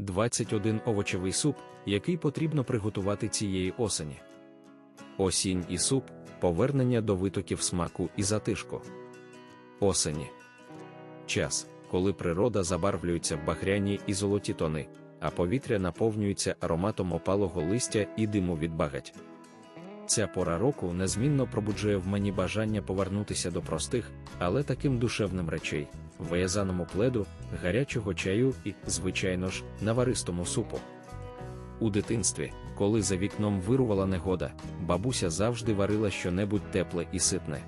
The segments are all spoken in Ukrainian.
21 овочевий суп, який потрібно приготувати цієї осені. Осінь і суп повернення до витоків смаку і затишку. Осені. Час, коли природа забарвлюється в багряні і золоті тони, а повітря наповнюється ароматом опалого листя і диму від багать. Ця пора року незмінно пробуджує в мені бажання повернутися до простих, але таким душевним речей, виязаному пледу, гарячого чаю і, звичайно ж, наваристому супу. У дитинстві, коли за вікном вирувала негода, бабуся завжди варила щонебудь тепле і ситне.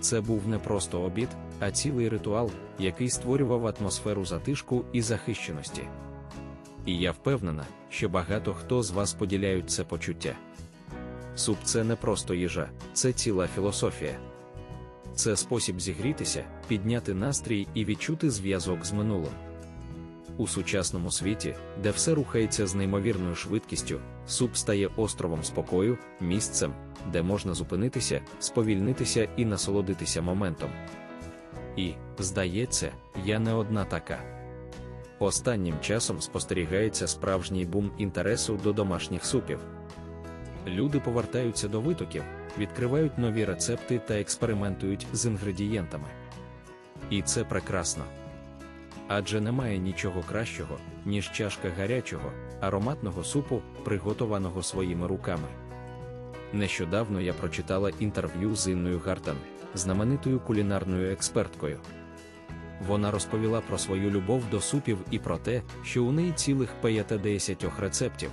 Це був не просто обід, а цілий ритуал, який створював атмосферу затишку і захищеності. І я впевнена, що багато хто з вас поділяють це почуття. Суп це не просто їжа, це ціла філософія. Це спосіб зігрітися, підняти настрій і відчути зв'язок з минулим. У сучасному світі, де все рухається з неймовірною швидкістю, суп стає островом спокою, місцем, де можна зупинитися, сповільнитися і насолодитися моментом. І, здається, я не одна така. Останнім часом спостерігається справжній бум інтересу до домашніх супів. Люди повертаються до витоків, відкривають нові рецепти та експериментують з інгредієнтами. І це прекрасно. Адже немає нічого кращого, ніж чашка гарячого, ароматного супу, приготованого своїми руками. Нещодавно я прочитала інтерв'ю з Інною Гартан, знаменитою кулінарною експерткою. Вона розповіла про свою любов до супів і про те, що у неї цілих 50 рецептів.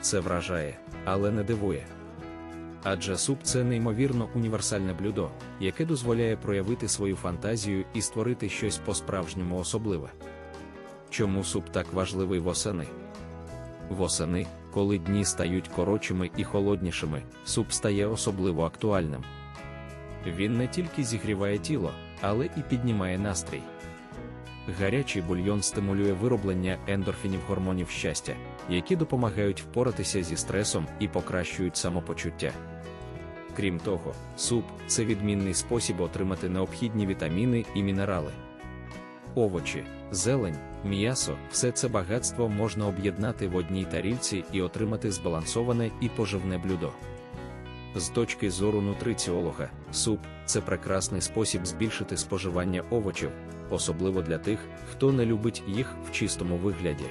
Це вражає, але не дивує. Адже суп це неймовірно універсальне блюдо, яке дозволяє проявити свою фантазію і створити щось по-справжньому особливе. Чому суп так важливий восени? Восени, коли дні стають коротшими і холоднішими, суп стає особливо актуальним. Він не тільки зігріває тіло, але і піднімає настрій. Гарячий бульйон стимулює вироблення ендорфінів гормонів щастя, які допомагають впоратися зі стресом і покращують самопочуття. Крім того, суп це відмінний спосіб отримати необхідні вітаміни і мінерали. Овочі, зелень, м'ясо все це багатство можна об'єднати в одній тарілці і отримати збалансоване і поживне блюдо. З точки зору нутриціолога, суп це прекрасний спосіб збільшити споживання овочів, особливо для тих, хто не любить їх в чистому вигляді.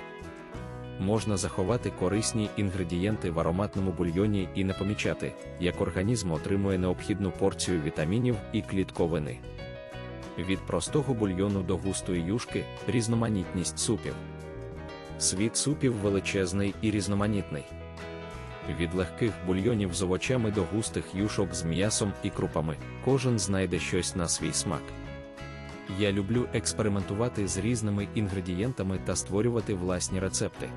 Можна заховати корисні інгредієнти в ароматному бульйоні і не помічати, як організм отримує необхідну порцію вітамінів і клітковини. Від простого бульйону до густої юшки різноманітність супів. Світ супів величезний і різноманітний. Від легких бульйонів з овочами до густих юшок з м'ясом і крупами, кожен знайде щось на свій смак. Я люблю експериментувати з різними інгредієнтами та створювати власні рецепти.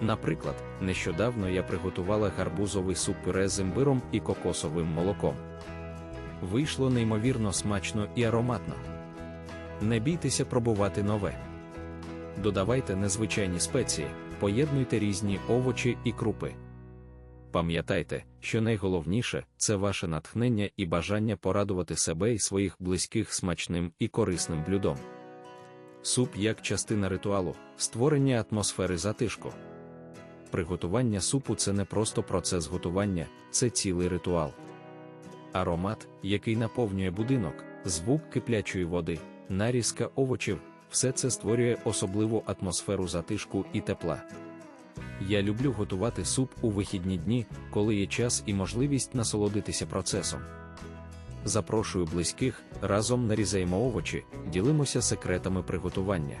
Наприклад, нещодавно я приготувала гарбузовий суп пюре з імбиром і кокосовим молоком. Вийшло неймовірно смачно і ароматно. Не бійтеся пробувати нове. Додавайте незвичайні спеції, поєднуйте різні овочі і крупи. Пам'ятайте, що найголовніше це ваше натхнення і бажання порадувати себе і своїх близьких смачним і корисним блюдом. Суп як частина ритуалу, створення атмосфери затишку. Приготування супу це не просто процес готування, це цілий ритуал. Аромат, який наповнює будинок, звук киплячої води, нарізка овочів, все це створює особливу атмосферу затишку і тепла. Я люблю готувати суп у вихідні дні, коли є час і можливість насолодитися процесом. Запрошую близьких, разом нарізаємо овочі, ділимося секретами приготування.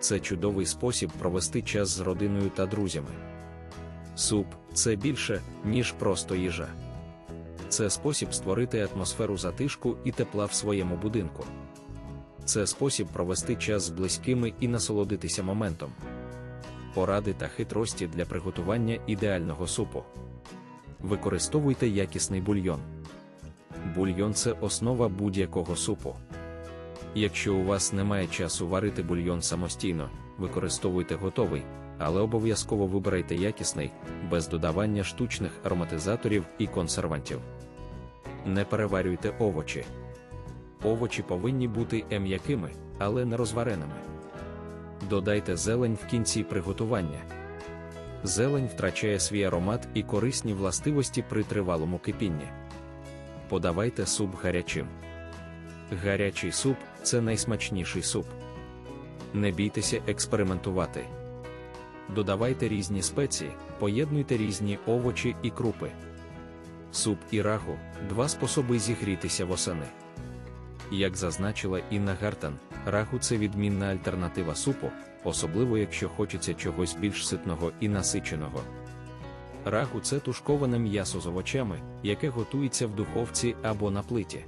Це чудовий спосіб провести час з родиною та друзями. Суп це більше, ніж просто їжа. Це спосіб створити атмосферу затишку і тепла в своєму будинку. Це спосіб провести час з близькими і насолодитися моментом поради та хитрості для приготування ідеального супу. Використовуйте якісний бульйон. Бульйон це основа будь-якого супу. Якщо у вас немає часу варити бульйон самостійно, використовуйте готовий, але обов'язково вибирайте якісний, без додавання штучних ароматизаторів і консервантів. Не переварюйте овочі. Овочі повинні бути м'якими, але не розвареними. Додайте зелень в кінці приготування. Зелень втрачає свій аромат і корисні властивості при тривалому кипінні. Подавайте суп гарячим. Гарячий суп це найсмачніший суп. Не бійтеся експериментувати. Додавайте різні спеції, поєднуйте різні овочі і крупи. Суп і рагу два способи зігрітися восени. Як зазначила Інна Гартан, рагу це відмінна альтернатива супу, особливо якщо хочеться чогось більш ситного і насиченого. Рагу це тушковане м'ясо з овочами, яке готується в духовці або на плиті.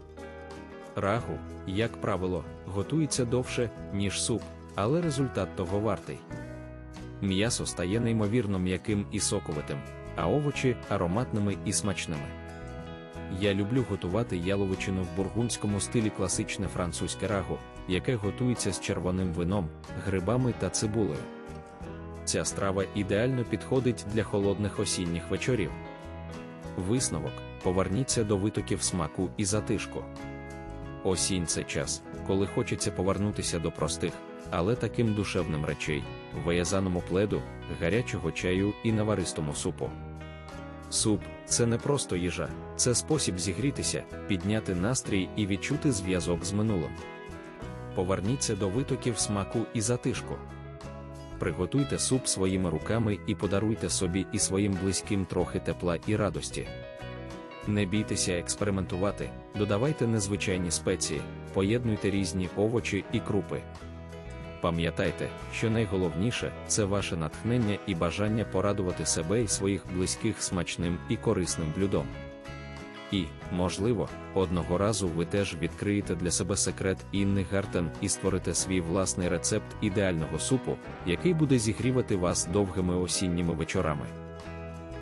Рагу, як правило, готується довше, ніж суп, але результат того вартий. М'ясо стає неймовірно м'яким і соковитим, а овочі ароматними і смачними. Я люблю готувати яловичину в бургундському стилі класичне французьке рагу, яке готується з червоним вином, грибами та цибулею. Ця страва ідеально підходить для холодних осінніх вечорів. Висновок поверніться до витоків смаку і затишку. Осінь це час, коли хочеться повернутися до простих, але таким душевним речей, виязаному пледу, гарячого чаю і наваристому супу. Суп це не просто їжа, це спосіб зігрітися, підняти настрій і відчути зв'язок з минулим. Поверніться до витоків смаку і затишку. Приготуйте суп своїми руками і подаруйте собі і своїм близьким трохи тепла і радості. Не бійтеся експериментувати, додавайте незвичайні спеції, поєднуйте різні овочі і крупи. Пам'ятайте, що найголовніше це ваше натхнення і бажання порадувати себе і своїх близьких смачним і корисним блюдом. І, можливо, одного разу ви теж відкриєте для себе секрет Інни Гартен і створите свій власний рецепт ідеального супу, який буде зігрівати вас довгими осінніми вечорами.